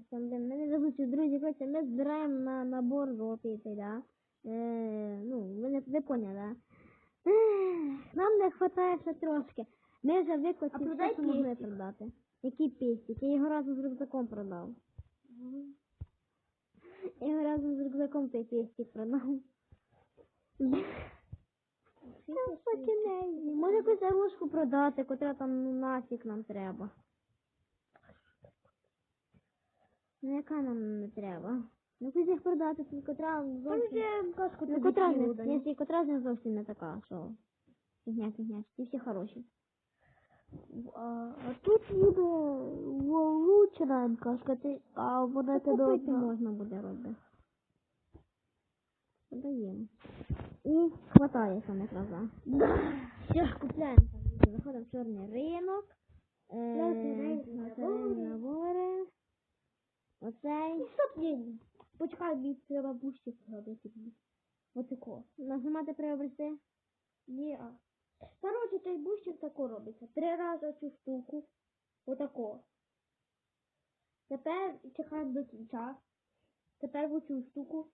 Артем, блин, мене забуться, друзі, коротше, ми збираємо на набор жовтий, да? Е, ну, ви, не, ви поняли, да? Ех, Нам не вистачає ще трошки. Ми вже А все, що могли продати. Який пестик? Я його разом з рюкзаком продав. Я його разом з рюкзаком цей пестик продав. Та покиней. Може якусь оружку продати, котра там ну, нафіг нам треба. Ну яка нам не треба? Ну якусь їх продати, котра зовсім... кашку Ну котра з них, якщо котра з зовсім не така, що фігня, фігня, ті всі хороші. А, а тут буде влучена ти, а вона тебе купити можна буде робити. Продаємо. І хватає самих раза. Все, купляємо там. Заходимо в чорний ринок. Е, Чорний ринок, оцей набори. набори. Стоп, ні, почекай, мені треба бустик зробити. Отако. Нажимати приобрести. Ні, а. Короче, цей бустик тако робиться. Три рази цю штуку. Отако. Тепер чекаємо до кінця. Тепер в цю штуку.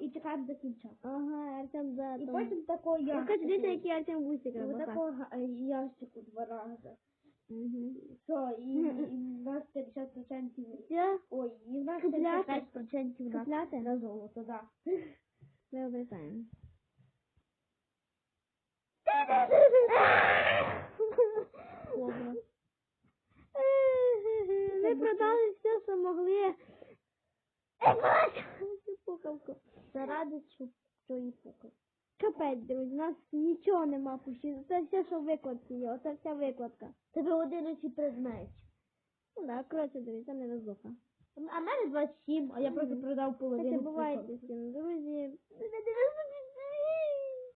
І чекаємо до кінця. Ага, Артем, да. І потім тако Ну, ящик. кажи, дивіться, який Артем робить. отако га- ящику два рази. Все, і, в нас 50% Все, Ой, і в нас 55% на, золото, да. приобретаємо. Добре. Ми продали все, що могли. Заради цієї пуки. Капець, друзі, у нас нічого нема пущі. Це все, що в викладці є. Оце вся викладка. Тебе 11 предметів. Ну так, коротше, друзі, це не розлука. А в мене 27, а я просто продав половину. Це буває